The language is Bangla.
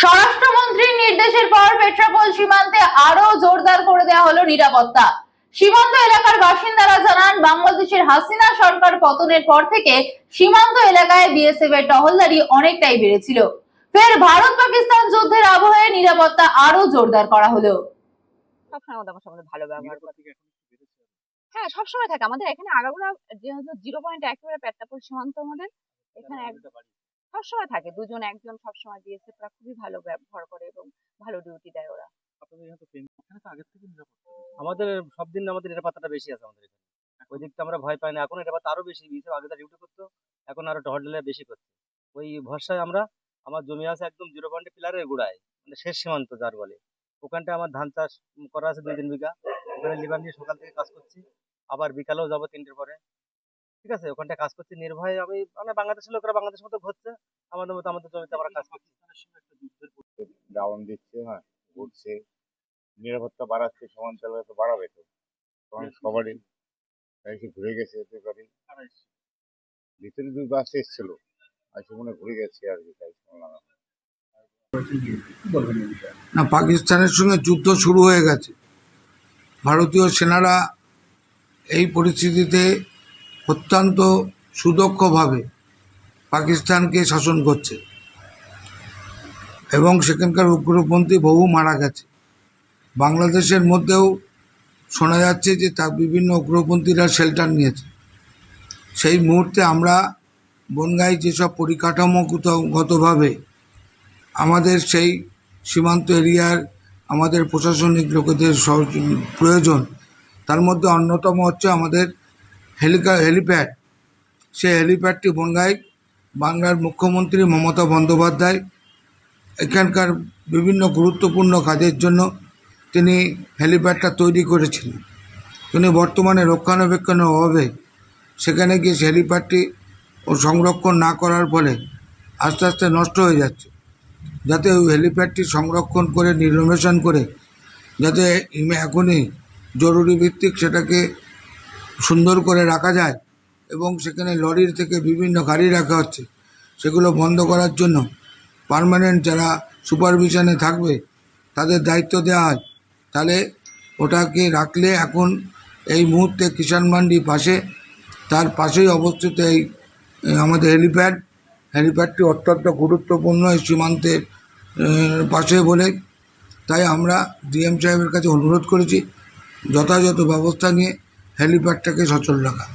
স্বরাষ্ট্রমন্ত্রীর নির্দেশের পর পেট্রাপোল সীমান্তে আরও জোরদার করে দেওয়া হলো নিরাপত্তা। সীমান্ত এলাকার বাসিন্দারা জানান, বাংলাদেশের হাসিনা সরকার পতনের পর থেকে সীমান্ত এলাকায় বিএসএফ এর টহলদারি অনেকটাই বেড়েছিল। ফের ভারত পাকিস্তান যুদ্ধের আবহে নিরাপত্তা আরও জোরদার করা হলো। হ্যাঁ সবসময় থাকে। আমাদের এখানে আগাগোড়া যেহেতু জিরো পয়েন্ট একেবারে পেট্টাপুল সীমান্ত আমাদের। এখানে সবসময় থাকে। দুজন একজন সবসময় বিএসএফ রা খুবই ভালো ব্যবহার করে এবং ভালো ডিউটি দেয় ওরা। আমাদের সব দিন আমাদের নিরাপত্তাটা বেশি আছে আমাদের এখানে। ওই দিকটা আমরা ভয় পাই না। এখন নিরাপত্তা আরও বেশি। বিএসএফ আগে ডিউটি করতো এখন আরও টহলদারি বেশি করছে। ওই ভরসায় আমরা আমার জমি আছে একদম জিরো পয়েন্ট পিলারের গোড়ায় মানে শেষ সীমান্ত যার বলে। ওখানটায় আমার ধান চাষ করা আছে দুই তিন বিঘা। ওখানে লিভার নিয়ে সকাল থেকে কাজ করছি। আবার বিকালেও যাব তিনটের পরে। ঠিক আছে? ওখানটায় কাজ করছি নির্ভয়ে আমি মানে বাংলাদেশের লোকেরা বাংলাদেশের মতো ঘুরছে আমাদের মতো আমাদের জমিতে আমরা কাজ করছি। ডাউন দিচ্ছে হ্যাঁ ঘুরছে নিরাপত্তা বাড়াচ্ছে সমান্তরালে তো বাড়াবে তো। তখন সবারই তাই ঘুরে গেছে এতে করে। ভিতরে দুই বাস এসেছিল আর সে মনে ঘুরে গেছে আর কি তাই শুনলাম না পাকিস্তানের সঙ্গে যুদ্ধ শুরু হয়ে গেছে। ভারতীয় সেনারা এই পরিস্থিতিতে অত্যন্ত সুদক্ষভাবে পাকিস্তানকে শাসন করছে। এবং সেখানকার উগ্রপন্থী বহু মারা গেছে। বাংলাদেশের মধ্যেও শোনা যাচ্ছে যে তার বিভিন্ন উগ্রপন্থীরা শেল্টার নিয়েছে। সেই মুহূর্তে আমরা বনগাই যেসব পরিকাঠামোগতভাবে আমাদের সেই সীমান্ত এরিয়ার আমাদের প্রশাসনিক লোকেদের প্রয়োজন, তার মধ্যে অন্যতম হচ্ছে আমাদের হেলিকা, হেলিপ্যাড। সেই হেলিপ্যাডটি বনগায় বাংলার মুখ্যমন্ত্রী মমতা বন্দ্যোপাধ্যায়, এখানকার বিভিন্ন গুরুত্বপূর্ণ কাজের জন্য তিনি হেলিপ্যাডটা তৈরি করেছিলেন। তিনি বর্তমানে রক্ষণাবেক্ষণের অভাবে সেখানে গিয়ে সেই হেলিপ্যাডটি ও সংরক্ষণ না করার ফলে আস্তে আস্তে নষ্ট হয়ে যাচ্ছে। যাতে ওই হেলিপ্যাডটি সংরক্ষণ করে নির্নবেশন করে, যাতে এখনই জরুরি ভিত্তিক সেটাকে সুন্দর করে রাখা যায় এবং সেখানে লরির থেকে বিভিন্ন গাড়ি রাখা হচ্ছে, সেগুলো বন্ধ করার জন্য পার্মানেন্ট যারা সুপারভিশনে থাকবে, তাদের দায়িত্ব দেওয়া হয়। তাহলে ওটাকে রাখলে এখন এই মুহূর্তে কিষাণ মান্ডি পাশে, তার পাশেই অবস্থিত এই আমাদের হেলিপ্যাড হেলিপ্যাডটি অত্যন্ত গুরুত্বপূর্ণ এই সীমান্তের পাশে বলে তাই আমরা ডিএম সাহেবের কাছে অনুরোধ করেছি, যথাযথ ব্যবস্থা নিয়ে হেলিপ্যাডটাকে সচল রাখা।